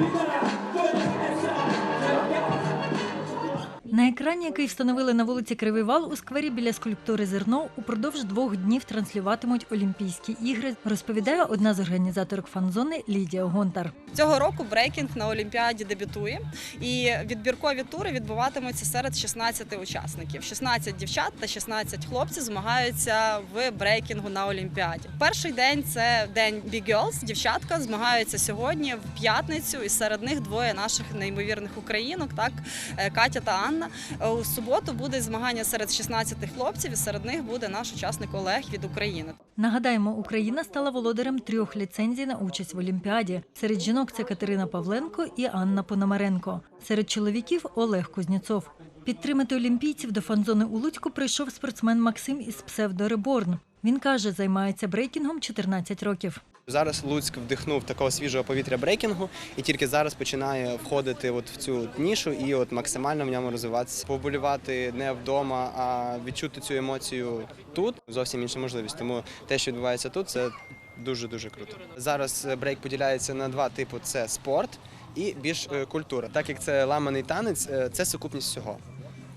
Thank you. На екрані, який встановили на вулиці Кривий Вал у сквері біля скульптури Зерно, упродовж двох днів транслюватимуть Олімпійські ігри, розповідає одна з організаторок фан-зони Лідія Гонтар. Цього року брейкінг на Олімпіаді дебютує, і відбіркові тури відбуватимуться серед 16 учасників. 16 дівчат та 16 хлопців змагаються в брейкінгу на Олімпіаді. Перший день це день Big Girls. Дівчатка змагаються сьогодні в п'ятницю, і серед них двоє наших неймовірних українок, так е, Катя та Анна. Е, У суботу буде змагання серед 16 хлопців, і серед них буде наш учасник Олег від України. Нагадаємо, Україна стала володарем трьох ліцензій на участь в Олімпіаді. Серед жінок це Катерина Павленко і Анна Пономаренко. Серед чоловіків Олег Кузнєцов. Підтримати олімпійців до фан-зони у Луцьку прийшов спортсмен Максим із псевдо Реборн. Він каже, займається брейкінгом 14 років. Зараз Луцьк вдихнув такого свіжого повітря брейкінгу і тільки зараз починає входити от в цю нішу і от максимально в ньому розвиватися. Поболювати не вдома, а відчути цю емоцію тут зовсім інша можливість. Тому те, що відбувається тут, це дуже дуже круто. Зараз брейк поділяється на два типи: це спорт і більш е, культура. Так як це ламаний танець, е, це сукупність всього.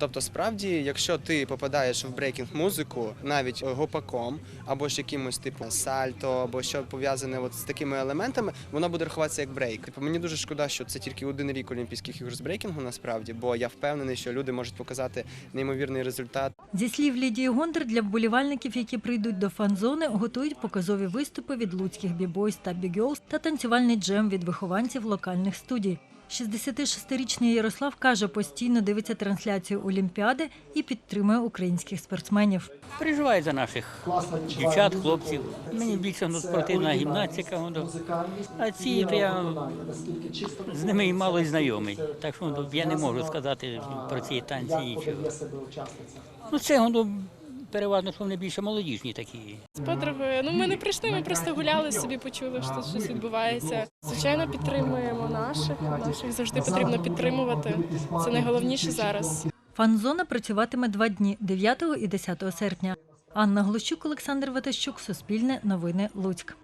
Тобто, справді, якщо ти попадаєш в брейкінг музику, навіть гопаком або ж якимось типу сальто, або що пов'язане от з такими елементами, воно буде рахуватися як брейк. Типу, мені дуже шкода, що це тільки один рік Олімпійських ігор з брейкінгу, насправді, бо я впевнений, що люди можуть показати неймовірний результат. Зі слів Лідії Гондар, для вболівальників, які прийдуть до фан-зони, готують показові виступи від луцьких бібойс та бігьолс та танцювальний джем від вихованців локальних студій. 66-річний Ярослав каже, постійно дивиться трансляцію Олімпіади і підтримує українських спортсменів. Переживаю за наших дівчат, хлопців. Мені більше ну, спортивна гімнастика. А ці то я з ними і мало й знайомий. Так що ну, я не можу сказати про ці танці нічого. Ну це воно переважно, що вони більше молодіжні такі. З подругою. Ну ми не прийшли, ми просто гуляли собі, почули, що тут щось відбувається. Звичайно, підтримуємо наших. Наших завжди потрібно підтримувати. Це найголовніше зараз. Фан-зона працюватиме два дні 9 і 10 серпня. Анна Глущук, Олександр Ватащук, Суспільне, Новини, Луцьк.